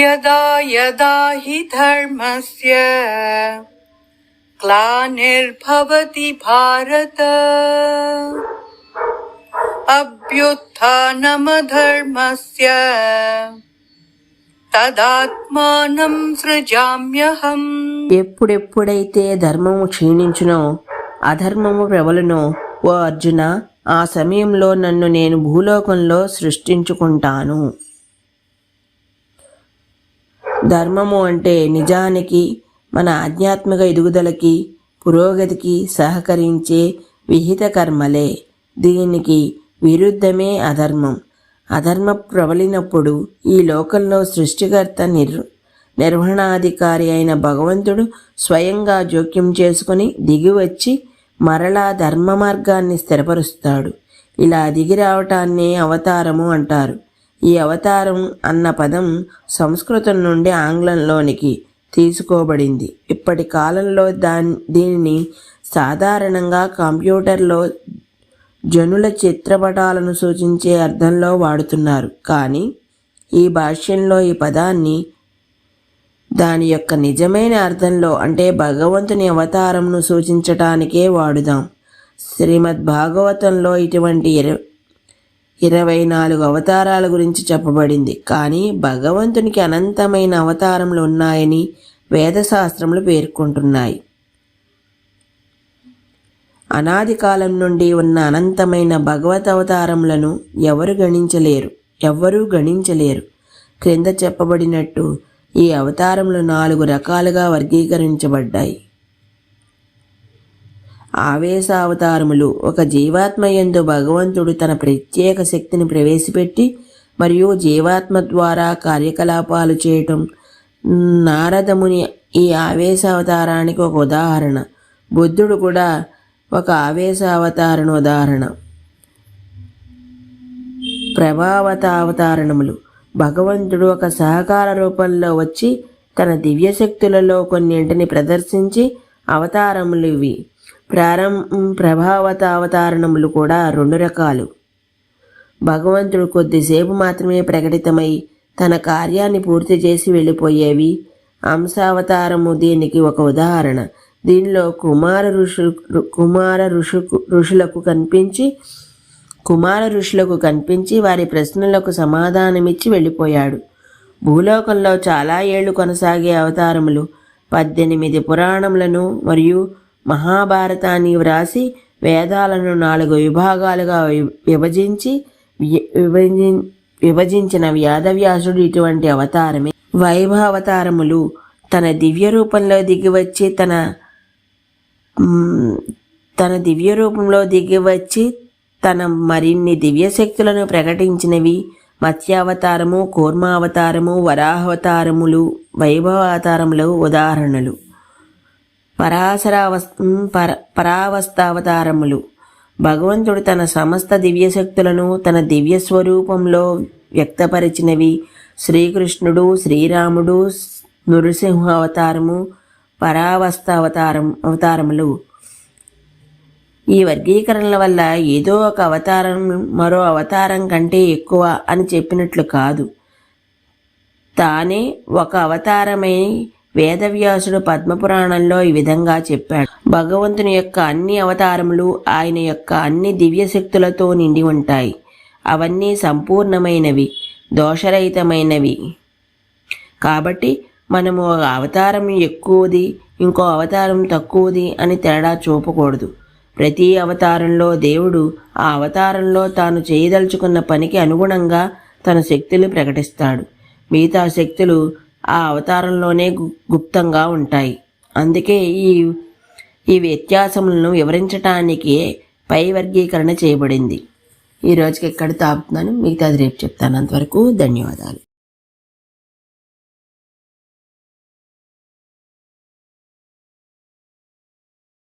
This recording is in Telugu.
यदा यदा हि धर्मस्य ग्लानिर्भवति भारत अभ्युत्थानमधर्मस्य తదాత్మానం సృజామ్యహం ఎప్పుడెప్పుడైతే ధర్మము క్షీణించునో అధర్మము ప్రబలునో ఓ అర్జున ఆ సమయంలో నన్ను నేను భూలోకంలో సృష్టించుకుంటాను ధర్మము అంటే నిజానికి మన ఆధ్యాత్మిక ఎదుగుదలకి పురోగతికి సహకరించే విహిత కర్మలే. దీనికి విరుద్ధమే అధర్మం. అధర్మ ప్రబలినప్పుడు ఈ లోకంలో సృష్టికర్త నిర్ నిర్వహణాధికారి అయిన భగవంతుడు స్వయంగా జోక్యం చేసుకుని దిగివచ్చి మరలా ధర్మ మార్గాన్ని స్థిరపరుస్తాడు. ఇలా దిగి రావటాన్నే అవతారము అంటారు. ఈ అవతారం అన్న పదం సంస్కృతం నుండి ఆంగ్లంలోనికి తీసుకోబడింది. ఇప్పటి కాలంలో దాని దీనిని సాధారణంగా కంప్యూటర్లో జనుల చిత్రపటాలను సూచించే అర్థంలో వాడుతున్నారు. కానీ ఈ భాష్యంలో ఈ పదాన్ని దాని యొక్క నిజమైన అర్థంలో అంటే భగవంతుని అవతారంను సూచించటానికే వాడుదాం. శ్రీమద్ భాగవతంలో ఇటువంటి ఇర ఇరవై నాలుగు అవతారాల గురించి చెప్పబడింది. కానీ భగవంతునికి అనంతమైన అవతారములు ఉన్నాయని వేదశాస్త్రములు పేర్కొంటున్నాయి. అనాది కాలం నుండి ఉన్న అనంతమైన భగవత్ అవతారములను ఎవరు గణించలేరు. ఎవ్వరూ గణించలేరు. క్రింద చెప్పబడినట్టు ఈ అవతారములు నాలుగు రకాలుగా వర్గీకరించబడ్డాయి. ఆవేశ అవతారములు ఒక జీవాత్మ ఎందు భగవంతుడు తన ప్రత్యేక శక్తిని ప్రవేశపెట్టి మరియు జీవాత్మ ద్వారా కార్యకలాపాలు చేయటం. నారదముని ఈ ఆవేశావతారానికి ఒక ఉదాహరణ. బుద్ధుడు కూడా ఒక ఆవేశావతారణ ఉదాహరణ. ప్రభావత అవతారణములు భగవంతుడు ఒక సహకార రూపంలో వచ్చి తన దివ్యశక్తులలో కొన్నింటిని ప్రదర్శించి అవతారములు ఇవి. ప్రారం ప్రభావత అవతారణములు కూడా రెండు రకాలు. భగవంతుడు కొద్దిసేపు మాత్రమే ప్రకటితమై తన కార్యాన్ని పూర్తి చేసి వెళ్ళిపోయేవి అంశావతారము దీనికి ఒక ఉదాహరణ. దీనిలో కుమార ఋషు కుమార ఋషు ఋషులకు కనిపించి కుమార ఋషులకు కనిపించి వారి ప్రశ్నలకు సమాధానమిచ్చి వెళ్ళిపోయాడు. భూలోకంలో చాలా ఏళ్ళు కొనసాగే అవతారములు పద్దెనిమిది పురాణములను మరియు మహాభారతాన్ని వ్రాసి వేదాలను నాలుగు విభాగాలుగా విభజించి విభజి విభజించిన వ్యాధవ్యాసుడు ఇటువంటి అవతారమే. వైభవతారములు తన దివ్య రూపంలో దిగివచ్చి తన తన దివ్య రూపంలో దిగివచ్చి తన మరిన్ని దివ్యశక్తులను ప్రకటించినవి మత్స్యావతారము కూర్మావతారము వరాహవతారములు వైభవావతారములు ఉదాహరణలు. పరాశరావస్ పర పరావస్థావతారములు. భగవంతుడు తన సమస్త దివ్యశక్తులను తన దివ్య స్వరూపంలో వ్యక్తపరిచినవి. శ్రీకృష్ణుడు శ్రీరాముడు నృసింహ అవతారము పరావస్థ అవతారం అవతారములు. ఈ వర్గీకరణల వల్ల ఏదో ఒక అవతారం మరో అవతారం కంటే ఎక్కువ అని చెప్పినట్లు కాదు. తానే ఒక అవతారమై వేదవ్యాసుడు పద్మపురాణంలో ఈ విధంగా చెప్పాడు. భగవంతుని యొక్క అన్ని అవతారములు ఆయన యొక్క అన్ని దివ్యశక్తులతో నిండి ఉంటాయి. అవన్నీ సంపూర్ణమైనవి దోషరహితమైనవి. కాబట్టి మనము ఒక అవతారం ఎక్కువది ఇంకో అవతారం తక్కువది అని తేడా చూపకూడదు. ప్రతి అవతారంలో దేవుడు ఆ అవతారంలో తాను చేయదలుచుకున్న పనికి అనుగుణంగా తన శక్తులు ప్రకటిస్తాడు. మిగతా శక్తులు ఆ అవతారంలోనే గుప్తంగా ఉంటాయి. అందుకే ఈ ఈ వ్యత్యాసములను వివరించటానికి పై వర్గీకరణ చేయబడింది. ఈ రోజుకి ఎక్కడ తాపుతున్నాను? మిగతాది రేపు చెప్తాను. అంతవరకు ధన్యవాదాలు.